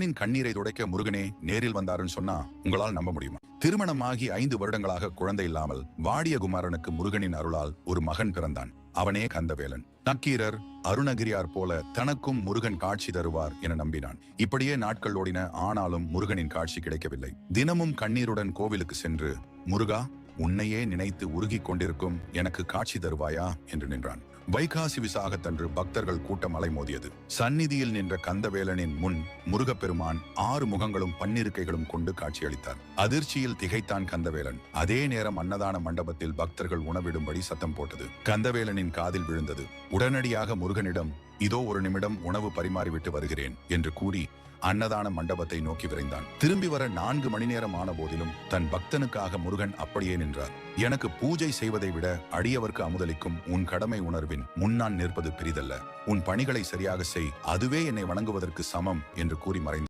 பக்தனின் கண்ணீரை துடைக்க முருகனே நேரில் வந்தாருன்னு சொன்னா உங்களால் நம்ப முடியுமா? திருமணமாகி ஐந்து வருடங்களாக குழந்தை இல்லாமல் வாடிய குமாரனுக்கு முருகனின் அருளால் ஒரு மகன் பிறந்தான். அவனே கந்தவேலன். நக்கீரர் அருணகிரியார் போல தனக்கும் முருகன் காட்சி தருவார் என நம்பினான். இப்படியே நாட்கள் ஓடின ஆனாலும் முருகனின் காட்சி கிடைக்கவில்லை. தினமும் கண்ணீருடன் கோவிலுக்கு சென்று முருகா உன்னையே நினைத்து உருகிக் கொண்டிருக்கும் எனக்கு காட்சி தருவாயா? என்று நின்றான். வைகாசி விசாகத்தன்று பக்தர்கள் கூட்டம் அலைமோதியது. சந்நிதியில் நின்ற கந்தவேலனின் முன் முருகப்பெருமான் ஆறு முகங்களும் பன்னிருக்கைகளும் கொண்டு காட்சியளித்தார். அதிர்ச்சியில் திகைத்தான் கந்தவேலன். அதே நேரம் அன்னதான மண்டபத்தில் பக்தர்கள் உணவிடும்படி சத்தம் போட்டது. கந்தவேலனின் காதில் விழுந்தது. உடனடியாக முருகனிடம் இதோ ஒரு நிமிடம் உணவு பரிமாறிவிட்டு வருகிறேன் என்று கூறி அன்னதான மண்டபத்தை நோக்கி விரைந்தான். திரும்பி வர நான்கு மணி நேரம் ஆன போதிலும் தன் பக்தனுக்காக முருகன் அப்படியே நின்றார். எனக்கு பூஜை செய்வதை விட அடியவர்க்கு அமுதலிக்கும் உன் கடமை உணர்வின் முன்னான் நிற்பது பெரிதல்ல. உன் பணிகளை சரியாக செய். அதுவே என்னை வணங்குவதற்கு சமம் என்று கூறி மறைந்தார்